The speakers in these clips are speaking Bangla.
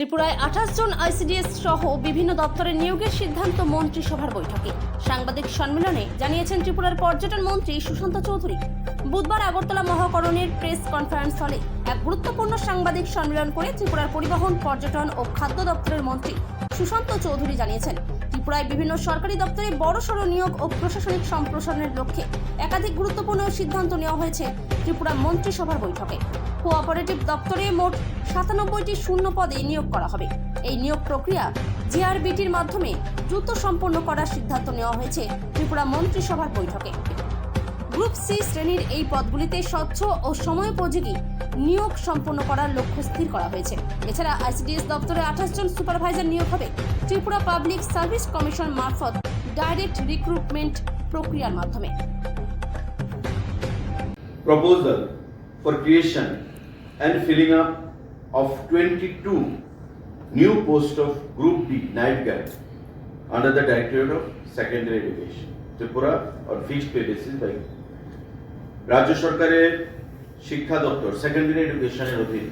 ত্রিপুরায় আঠাশ জন আইসিডিএস সহ বিভিন্ন দপ্তরে নিয়োগের সিদ্ধান্ত মন্ত্রিসভার বৈঠকে। সাংবাদিক সম্মেলনে জানিয়েছেন ত্রিপুরার পর্যটন মন্ত্রী সুশান্ত চৌধুরী। বুধবার আগরতলা মহাকরণের প্রেস কনফারেন্স হলে এক গুরুত্বপূর্ণ সাংবাদিক সম্মেলন করে ত্রিপুরার পরিবহন, পর্যটন ও খাদ্য দপ্তরের মন্ত্রী সুশান্ত চৌধুরী জানিয়েছেন, ত্রিপুরায় বিভিন্ন সরকারি দপ্তরে বড়সড় নিয়োগ ও প্রশাসনিক সম্প্রসারণের লক্ষ্যে একাধিক গুরুত্বপূর্ণ সিদ্ধান্ত নেওয়া হয়েছে ত্রিপুরা মন্ত্রিসভার বৈঠকে। কোঅপারেটিভ দপ্তরে মোট সাতানব্বইটি শূন্য পদে নিয়োগ করা হবে। এই নিয়োগ প্রক্রিয়া জিআরবিটির মাধ্যমে দ্রুত সম্পন্ন করার সিদ্ধান্ত নেওয়া হয়েছে ত্রিপুরা মন্ত্রিসভার বৈঠকে। গ্রুপ সি শ্রেণির এই পদগুলিতে স্বচ্ছ ও সময়োপযোগী নিয়োগ সম্পন্ন করার লক্ষ্য স্থির করা হয়েছে। এছাড়া আইসিডিএস দপ্তরে আঠাশ জন সুপারভাইজার নিয়োগ হবে। ত্রিপুরা পাবলিক সার্ভিস কমিশন মারফত ডাইরেক্ট রিক্রুটমেন্ট প্রক্রিয়ার মাধ্যমে। Proposal for creation and filling up of 22 new posts of Group D night guard under the Directorate of Secondary Education, Tripura on fixed pay basis by রাজ্য সরকারের শিক্ষা দপ্তর সেকেন্ডারি এডুকেশনের অধীন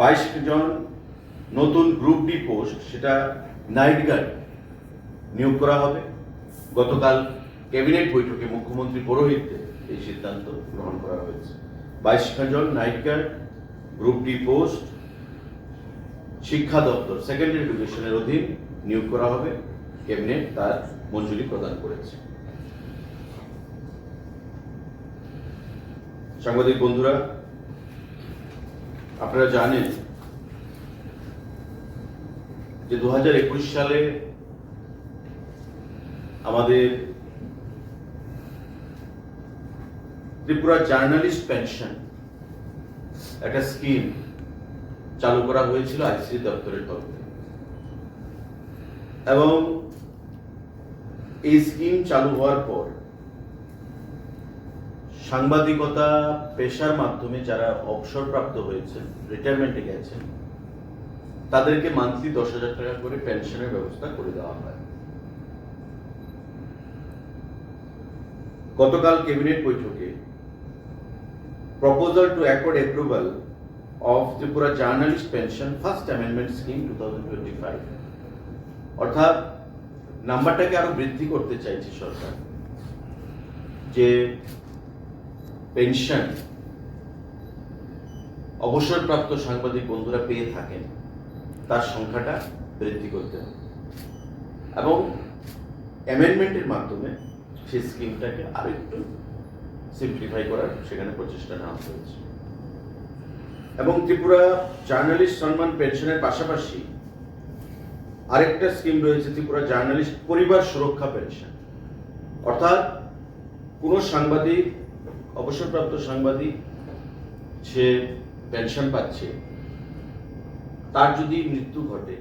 বাইশ জন নতুন গ্রুপ ডি পোস্ট সেটা নাইট গার্ড নিয়োগ করা হবে গতকাল ক্যাবিনেট বৈঠকে মুখ্যমন্ত্রী পৌরোহিত্যে এই সিদ্ধান্ত গ্রহণ করা হয়েছে বাইশ জন নাইট গ্রুপ ডি পোস্ট, শিক্ষা দপ্তর সেকেন্ডারি এডুকেশনের অধীন নিয়োগ করা হবে ক্যাবিনেট তার মঞ্জুরি প্রদান করেছে। সাংবাদিক বন্ধুরা, আপনারা জানেন যে দু হাজার একুশ সালে আমাদের ত্রিপুরা জার্নালিস্ট পেনশন একটা স্কিম চালু করা হয়েছিল আইসিডি দপ্তরের তরফে এবং এই স্কিম চালু হওয়ার পর সাংবাদিকতা, পেশার মাধ্যমে যারা অবসরপ্রাপ্ত হয়েছেন রিটায়ারমেন্টে গেছেন, তাদেরকে মান্থলি দশ হাজার টাকা করে পেনশনের ব্যবস্থা করে দেওয়া হয়। গতকাল ক্যাবিনেট বৈঠকে approval of Tripura journalist pension first amendment scheme two thousand twenty five অর্থাৎ নাম্বারটাকে আরও বৃদ্ধি করতে চাইছে সরকার। যে পেনশন অবসরপ্রাপ্ত সাংবাদিক বন্ধুরা পেয়ে থাকেন, তার সংখ্যাটা বৃদ্ধি করতে হবে। এবং অ্যামেন্ডমেন্টের মাধ্যমে সেই স্কিমটাকে আরেকটু সিম্পলিফাই করার সেখানে প্রচেষ্টা নেওয়া হয়েছে। এবং ত্রিপুরা জার্নালিস্ট সম্মান পেনশনের পাশাপাশি আরেকটা স্কিম রয়েছে, ত্রিপুরা জার্নালিস্ট পরিবার সুরক্ষা পেনশন। অর্থাৎ কোনো সাংবাদিক, অবসরপ্রাপ্ত সাংবাদিক, সে পেনশন পাচ্ছে, তার যদি মৃত্যু ঘটে,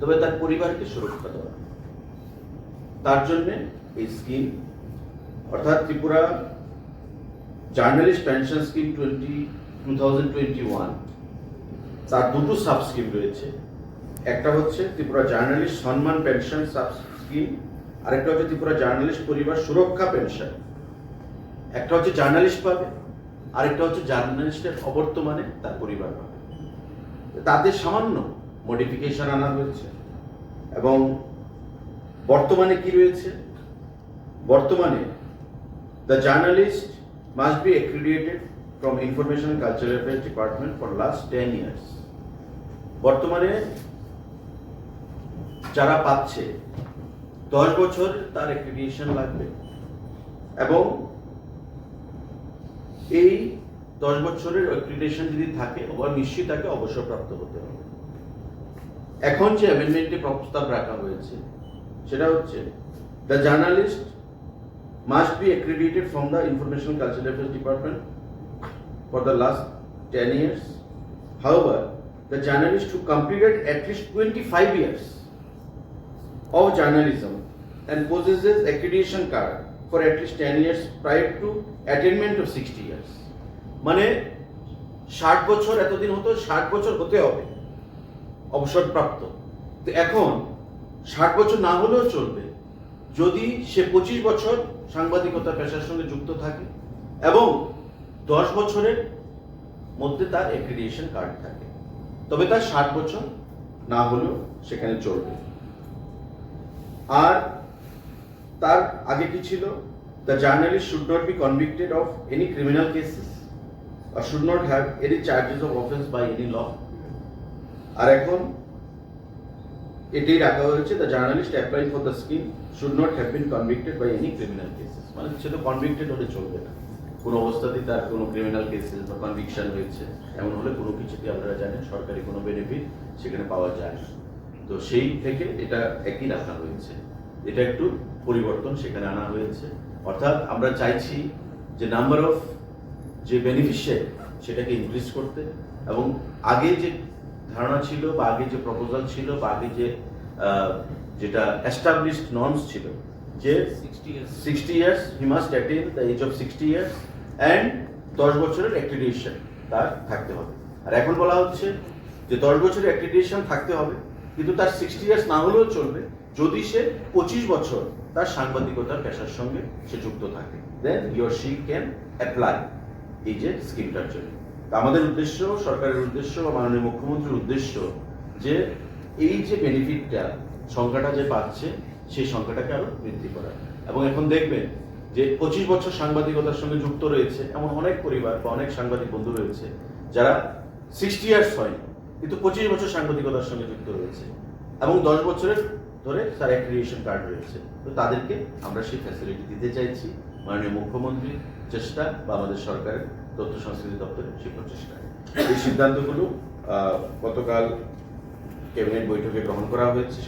তবে তার পরিবারকে সুরক্ষা দেওয়া। তার জন্য এই স্কিম, অর্থাৎ Tripura journalist pension scheme twenty two thousand twenty one তার দুটো সাব স্কিম রয়েছে। একটা হচ্ছে ত্রিপুরা জার্নালিস্ট সম্মান পেনশন সাব স্কিম আরেকটা হচ্ছে ত্রিপুরা জার্নালিস্ট পরিবার সুরক্ষা পেনশন একটা হচ্ছে জার্নালিস্ট পাবে, আরেকটা হচ্ছে জার্নালিস্টের অবর্তমানে তার পরিবার পাবে। তাতে সামান্য মডিফিকেশন আনা হয়েছে। এবং বর্তমানে কি রয়েছে? বর্তমানে the journalist must be accredited from information cultural affairs department for last ten years বর্তমানে যারা পাচ্ছে, দশ বছর তার অ্যাক্রিডিয়েশন লাগবে। এবং এই দশ বছরের অ্যাক্রিডিয়েশন যদি থাকে নিশ্চয়ই তাকে অবসরপ্রাপ্ত হতে হবে। এখন যে অ্যামেন্ডমেন্টে প্রস্তাব রাখা হয়েছে, সেটা হচ্ছে the journalist must be accredited from the Information Cultural Affairs Department for the last 10 years. However, the journalist who completed at least 25 years of journalism and possesses accreditation card for at least 10 years prior to attainment of 60 years. মানে ষাট বছর এতদিন হতো ষাট বছর হতে হবে অবসরপ্রাপ্ত তো এখন ষাট বছর না হলেও চলবে যদি সে পঁচিশ বছর সাংবাদিকতা পেশার সঙ্গে যুক্ত থাকে এবং দশ বছরের মধ্যে তার অ্যাক্রিডিয়েশন কার্ড থাকে, তবে তার ষাট বছর না হলেও সেখানে চলবে। আর তার আগে কি ছিল? The journalist should not be convicted of any criminal cases R should not have any charges of offense by any law. আর এখন এটাই রাখা হয়েছে the journalist apply for the scheme should not have been convicted by any criminal cases মানে সে তো কনভিক্টেড হলে চলবে না। কোনো অবস্থাতেই তার কোনো ক্রিমিনাল কেসেস বা কনভিকশন হয়েছে এমন হলে কোনো কিছুতে আপনারা জানেন, সরকারি কোনো বেনিফিট সেখানে পাওয়া যায় না। তো সেই থেকে এটা একই রাখা হয়েছে। এটা একটু পরিবর্তন সেখানে আনা হয়েছে। অর্থাৎ আমরা চাইছি যে নাম্বার অফ যে বেনিফিশিয়ারি সেটাকে ইনক্রিজ করতে এবং আগে যে ধারণা ছিল বা আগে যে প্রপোজাল ছিল বা আগে যে যেটা এস্টাবলিশড নর্মস ছিল যে sixty years he must attain the age of sixty years and দশ বছরের অ্যাক্রিডিয়েশন তার থাকতে হবে। আর এখন বলা হচ্ছে যে দশ বছরের অ্যাক্রিডিয়েশন থাকতে হবে কিন্তু তার সিক্সটি ইয়ার্স না হলেও চলবে যদি সে পঁচিশ বছর তার সাংবাদিকতার পেশার সঙ্গে সে যুক্ত থাকে। Then your she can apply এই যে স্কিমটার জন্য। আমাদের উদ্দেশ্য, সরকারের উদ্দেশ্য বা মাননীয় মুখ্যমন্ত্রীর উদ্দেশ্য যে এই যে বেনিফিটটা সংখ্যাটা যে পাচ্ছে, সেই সংখ্যাটাকে আরও বৃদ্ধি করা। এবং এখন দেখবেন যে পঁচিশ বছর সাংবাদিকতার সঙ্গে যুক্ত রয়েছে এমন অনেক পরিবার বা অনেক সাংবাদিক বন্ধু রয়েছে যারা সিক্সটি ইয়ার্স হয়নি, কিন্তু পঁচিশ বছর সাংবাদিকতার সঙ্গে যুক্ত রয়েছে। এবং দশ বছরের ধরে তার অ্যাক্রিডিয়েশন কার্ড রয়েছে। তো তাদেরকে আমরা সেই ফ্যাসিলিটি দিতে চাইছি। মাননীয় মুখ্যমন্ত্রীর চেষ্টা বা আমাদের সরকারের তথ্য সংস্কৃতি দপ্তরের সেই প্রচেষ্টা এই সিদ্ধান্তগুলো গতকাল ক্যাবিনেট বৈঠকে গ্রহণ করা হয়েছে।